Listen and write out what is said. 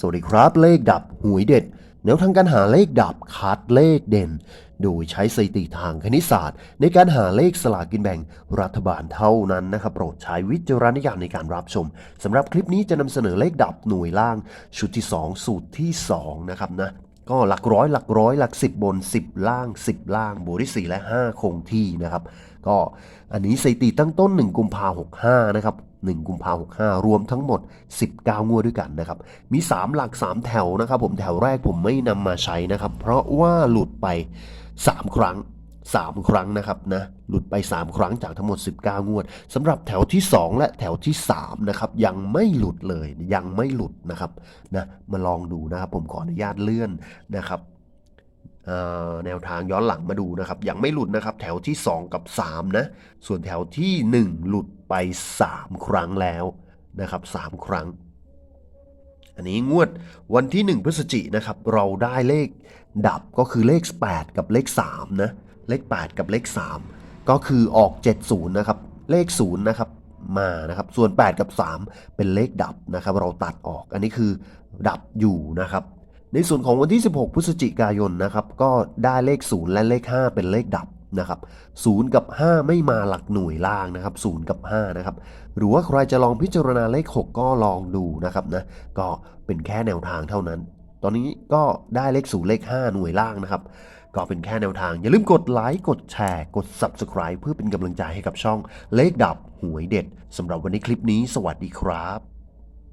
สวัสดีครับเลขดับหวยเด็ดแนวทางการหาเลขดับคัดเลขเด่น โดยใช้สถิติทางคณิตศาสตร์ ในการหาเลขสลากกินแบ่งรัฐบาลเท่านั้นนะครับโปรดใช้วิจารณญาณในการรับชมสำหรับคลิปนี้จะนำเสนอเลขดับหน่วยล่าง ชุดที่ 2 สูตรที่ 2 นะครับนะก็หลักร้อยหลักร้อยหลัก 10 บน 10 ล่าง 10 ล่างบวกที่4และ 5 คงที่นะครับ ก็อันนี้สถิติตั้งต้น 1 กุมภาหก65 นะครับ 1 กุมภาหก65 รวมทั้งหมด 19 งวดด้วยกันนะครับ มี 3 หลัก 3 แถวนะครับ ผมแถวแรกผมไม่นำมาใช้นะครับ เพราะว่าหลุดไป 3 ครั้ง 3 ครั้งนะครับนะ หลุดไป 3 ครั้งจากทั้งหมด 19 งวดสำหรับแถวที่ 2 และแถวที่ 3 นะครับ ยังไม่หลุดเลยยังไม่หลุดนะครับนะมาลองดูนะครับผมขออนุญาตเลื่อนนะครับ แนวทางย้อนหลังมาดูนะครับ ยังไม่หลุดนะครับ แถวที่ 2 กับ 3 นะ ส่วนแถวที่ 1 หลุดไป 3 ครั้งแล้วนะครับ 3 ครั้ง อันนี้งวดวันที่ 1 พฤศจินะครับ เราได้เลขดับก็คือเลข 8 กับเลข3นะ เลข 8 กับเลข 3 ก็คือออก 70 นะครับ เลข 0 นะครับมานะครับ ส่วน 8 กับ 3 เป็นเลขดับนะครับ เราตัดออก อันนี้คือดับอยู่นะครับ ในส่วนของวันที่ 16 พฤศจิกายนนะครับก็ได้เลข 0 และเลข 5 เป็นเลขดับนะครับ0กับ 5 ไม่มาหลักหน่วยล่างนะครับ0กับ5นะครับหรือว่าใครจะลองพิจารณาเลข 6 ก็ลองดูนะครับนะก็เป็นแค่แนวทางเท่านั้น ตอนนี้ก็ได้เลข0เลข 5 หน่วยล่างนะครับก็เป็นแค่แนวทาง อย่าลืมกดไลค์กดแชร์กด Subscribe เพื่อเป็นกำลังใจให้กับช่องเลขดับหวยเด็ดสำหรับวันนี้คลิปนี้ สวัสดีครับ